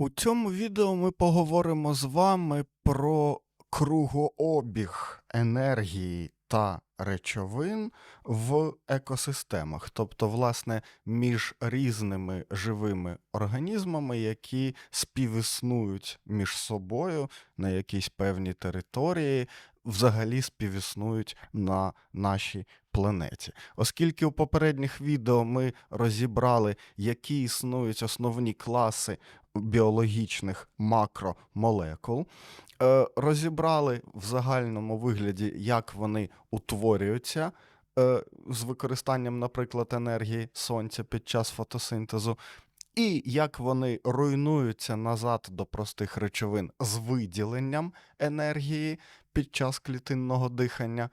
У цьому відео ми поговоримо з вами про кругообіг енергії та речовин в екосистемах, тобто, власне, між різними живими організмами, які співіснують між собою на якійсь певній території, взагалі співіснують на нашій планеті. Оскільки у попередніх відео ми розібрали, які існують основні класи біологічних макромолекул, е, розібрали в загальному вигляді, як вони утворюються е, з використанням, наприклад, енергії сонця під час фотосинтезу, і як вони руйнуються назад до простих речовин з виділенням енергії під час клітинного дихання.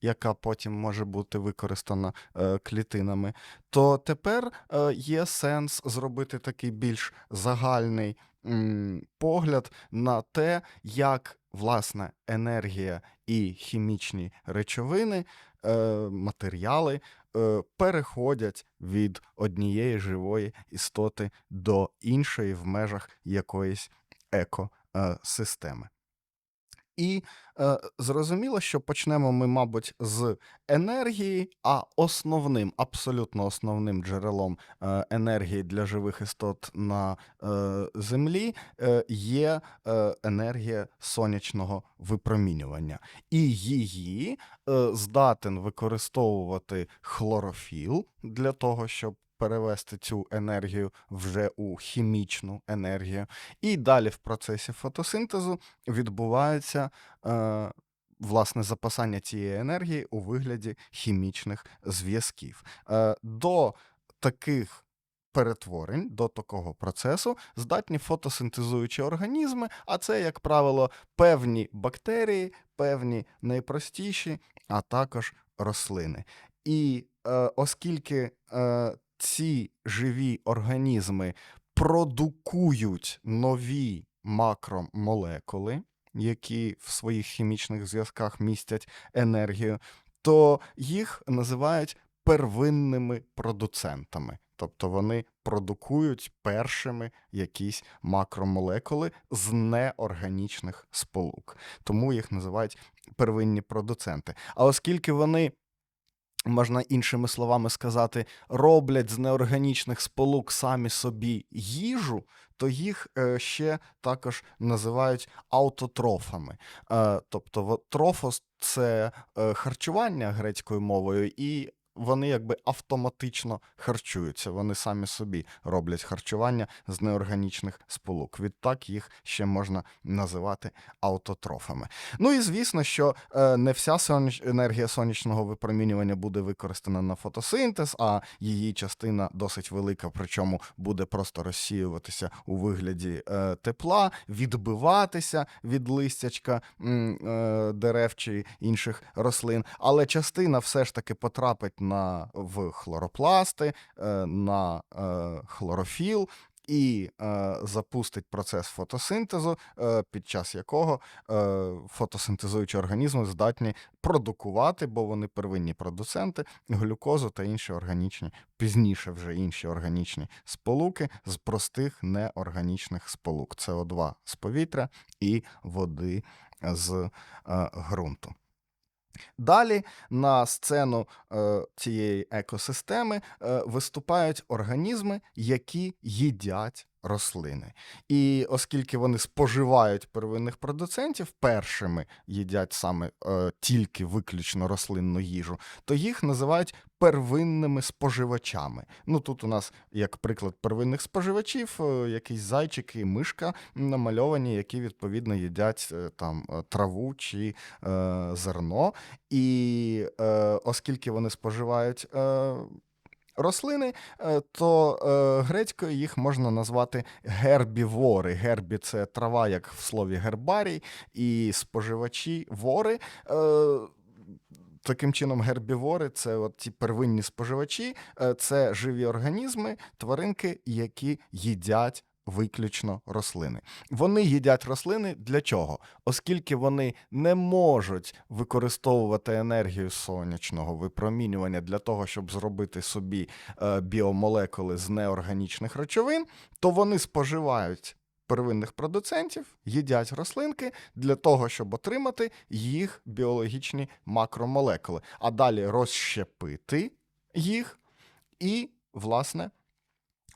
Яка потім може бути використана е, клітинами, то тепер е, є сенс зробити такий більш загальний м, погляд на те, як власне енергія і хімічні речовини, матеріали е, переходять від однієї живої істоти до іншої в межах якоїсь екосистеми. І е, зрозуміло, що почнемо ми, мабуть, з енергії, а основним, абсолютно основним джерелом е, енергії для живих істот на е, Землі е, є е, енергія сонячного випромінювання. І її е, здатен використовувати хлорофіл для того, щоб перевести цю енергію вже у хімічну енергію. І далі в процесі фотосинтезу відбувається е, власне запасання цієї енергії у вигляді хімічних зв'язків. Е, до таких перетворень, до такого процесу здатні фотосинтезуючі організми, а це, як правило, певні бактерії, певні найпростіші, а також рослини. І е, оскільки е, ці живі організми продукують нові макромолекули, які в своїх хімічних зв'язках містять енергію, то їх називають первинними продуцентами. Тобто вони продукують першими якісь макромолекули з неорганічних сполук. Тому їх називають первинні продуценти. А оскільки вони можна іншими словами сказати, роблять з неорганічних сполук самі собі їжу, то їх е, ще також називають аутотрофами. Е, Тобто трофос це е, харчування грецькою мовою, і вони якби автоматично харчуються. Вони самі собі роблять харчування з неорганічних сполук. Відтак їх ще можна називати аутотрофами. Ну і звісно, що е, не вся соняч... енергія сонячного випромінювання буде використана на фотосинтез, а її частина досить велика, причому буде просто розсіюватися у вигляді е, тепла, відбиватися від листячка е, дерев чи інших рослин. Але частина все ж таки потрапить на в хлоропласти, е, на е, хлорофіл. І е, запустить процес фотосинтезу, е, під час якого е, фотосинтезуючі організми здатні продукувати, бо вони первинні продуценти, глюкозу та інші органічні, пізніше вже інші органічні сполуки з простих неорганічних сполук СО2 з повітря і води з е, ґрунту. Далі на сцену е, цієї екосистеми е, виступають організми, які їдять рослини. І оскільки вони споживають первинних продуцентів, першими їдять саме е, тільки виключно рослинну їжу, то їх називають первинними споживачами. Ну тут у нас, як приклад первинних споживачів, е, якісь зайчики мишка намальовані, які відповідно їдять е, там е, траву чи е, зерно. І е, оскільки вони споживають. Е, Рослини, то грецькою їх можна назвати гербівори. Гербі це трава, як в слові гербарій, і споживачі вори. Таким чином, гербівори це от ті первинні споживачі, е, це живі організми, тваринки, які їдять виключно рослини. Вони їдять рослини для чого? Оскільки вони не можуть використовувати енергію сонячного випромінювання для того, щоб зробити собі е, біомолекули з неорганічних речовин, то вони споживають первинних продуцентів, їдять рослинки для того, щоб отримати їх біологічні макромолекули, а далі розщепити їх і, власне,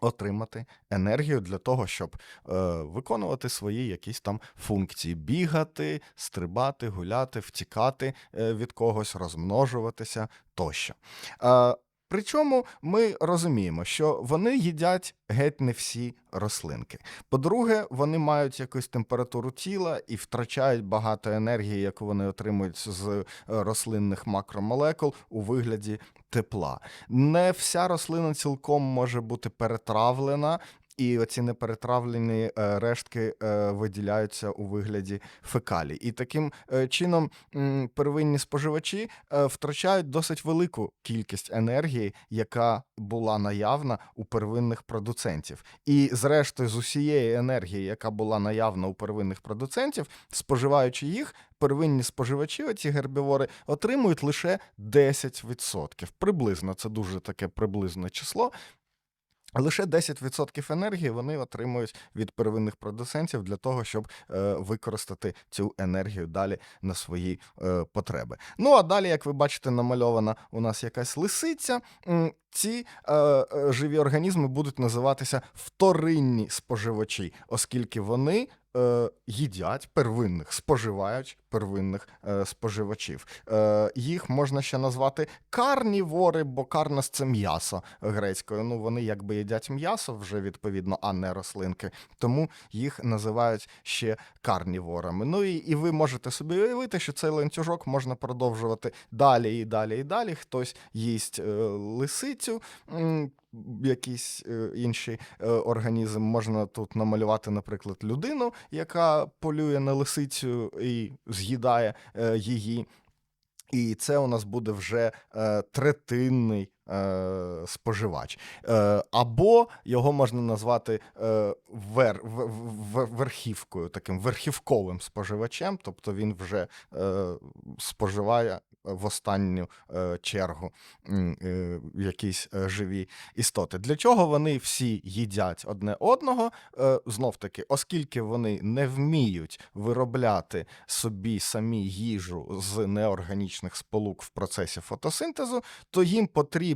отримати енергію для того, щоб е, виконувати свої якісь там функції: бігати, стрибати, гуляти, втікати е, від когось, розмножуватися тощо. Е, Причому ми розуміємо, що вони їдять геть не всі рослинки. По-друге, вони мають якусь температуру тіла і втрачають багато енергії, яку вони отримують з е, рослинних макромолекул у вигляді тепла. Не вся рослина цілком може бути перетравлена. І оці неперетравлені е, рештки е, виділяються у вигляді фекалій. І таким е, чином первинні споживачі втрачають досить велику кількість енергії, яка була наявна у первинних продуцентів. І зрештою, з усієї енергії, яка була наявна у первинних продуцентів, споживаючи їх, первинні споживачі, оці гербівори, отримують лише 10%. Приблизно це дуже таке приблизне число. Лише 10% енергії вони отримують від первинних продуцентів для того, щоб е, використати цю енергію далі на свої е, потреби. Ну а далі, як ви бачите, намальована у нас якась лисиця. Ці е, е, живі організми будуть називатися вторинні споживачі, оскільки вони е, їдять первинних, споживають первинних е, споживачів. Е, їх можна ще назвати карнівори, бо карнес це м'ясо грецькою. Ну вони якби їдять м'ясо вже відповідно, а не рослинки. Тому їх називають ще карніворами. Ну і, і ви можете собі уявити, що цей ланцюжок можна продовжувати далі і далі і далі. Хтось їсть е, лисицю. Якийсь е, інший е, організм можна тут намалювати, наприклад, людину, яка полює на лисицю і з'їдає е, її. І це у нас буде вже третинний споживач. Е, або його можна назвати е, вер, верхівкою, таким верхівковим споживачем, тобто він вже е, споживає в останню е, чергу е, якісь е, живі істоти. Для чого вони всі їдять одне одного? Е, знов таки, оскільки вони не вміють виробляти собі самі їжу з неорганічних сполук в процесі фотосинтезу, то їм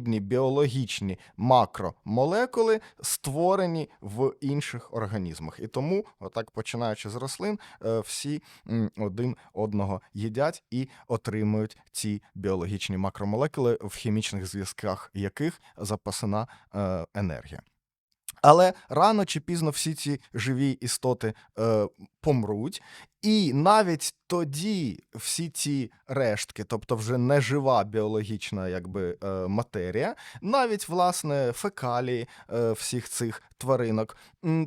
потрібні біологічні макромолекули, створені в інших організмах. І тому, отак починаючи з рослин, е, всі один одного їдять і отримують ці біологічні макромолекули, в хімічних зв'язках яких запасена е, енергія. Але рано чи пізно всі ці живі істоти е, помруть, і навіть тоді всі ці рештки, тобто вже нежива біологічна якби, е, матерія, навіть власне фекалії е, всіх цих тваринок,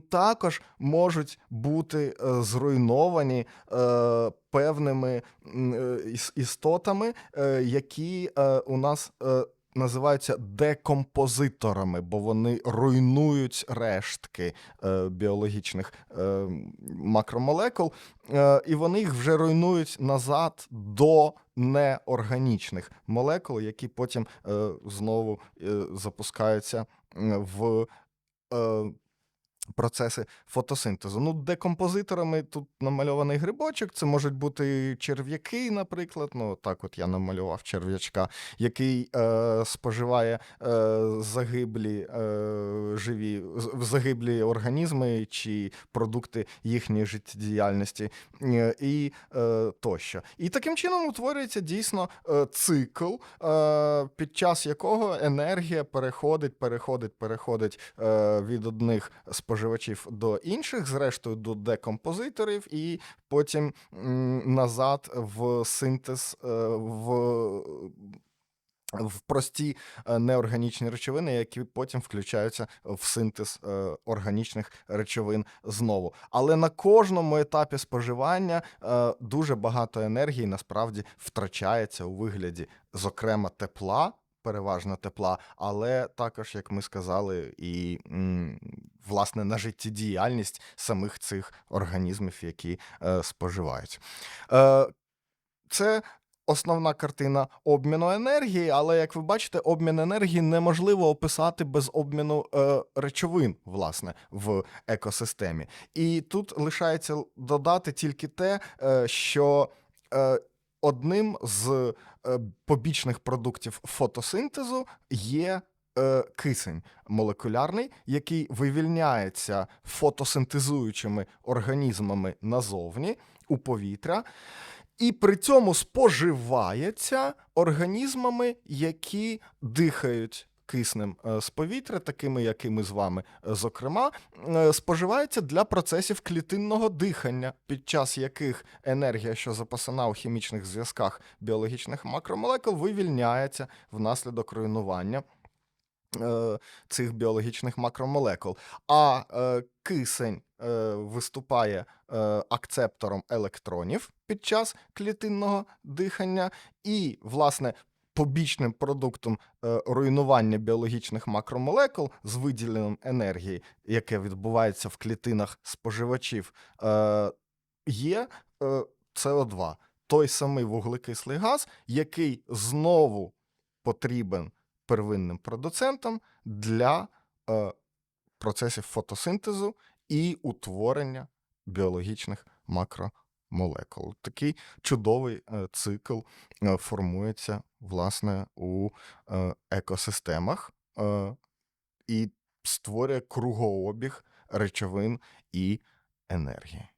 також можуть бути е, зруйновані е, певними е, істотами, е, які е, у нас. Е, Називаються декомпозиторами, бо вони руйнують рештки е, біологічних е, макромолекул, е, і вони їх вже руйнують назад до неорганічних молекул, які потім е, знову е, запускаються в. Е, Процеси фотосинтезу. Ну, декомпозиторами тут намальований грибочок. Це можуть бути черв'яки, наприклад. Ну, так от я намалював черв'ячка, який е, споживає е, загиблі е, живі загиблі організми чи продукти їхньої життєдіяльності е, і е, тощо. І таким чином утворюється дійсно е, цикл, е, під час якого енергія переходить, переходить, переходить е, від одних споживачів до інших, зрештою до декомпозиторів, і потім назад в синтез е, в. В прості е, неорганічні речовини, які потім включаються в синтез е, органічних речовин знову. Але на кожному етапі споживання дуже багато енергії насправді втрачається у вигляді, зокрема, тепла, переважно тепла, але також, як ми сказали, і власне на життєдіяльність самих цих організмів, які е, споживають. Е, це основна картина обміну енергії, але як ви бачите, обмін енергії неможливо описати без обміну е, речовин, власне, в екосистемі. І тут лишається додати тільки те, е, що е, одним з е, побічних продуктів фотосинтезу є. е, Кисень молекулярний, який вивільняється фотосинтезуючими організмами назовні у повітря, і при цьому споживається організмами, які дихають киснем е, з повітря, такими, як і ми з вами, е, зокрема, е, споживається для процесів клітинного дихання, під час яких енергія, що запасена у хімічних зв'язках біологічних макромолекул, вивільняється внаслідок руйнування. Цих біологічних макромолекул. А е, кисень е, виступає е, акцептором електронів під час клітинного дихання, і, власне, побічним продуктом е, руйнування біологічних макромолекул з виділенням енергії, яке відбувається в клітинах споживачів, е, є е, СО2, той самий вуглекислий газ, який знову потрібен первинним продуцентам для процесів фотосинтезу і утворення біологічних макромолекул. Такий чудовий е, цикл е, формується власне у е, екосистемах і створює кругообіг речовин і енергії.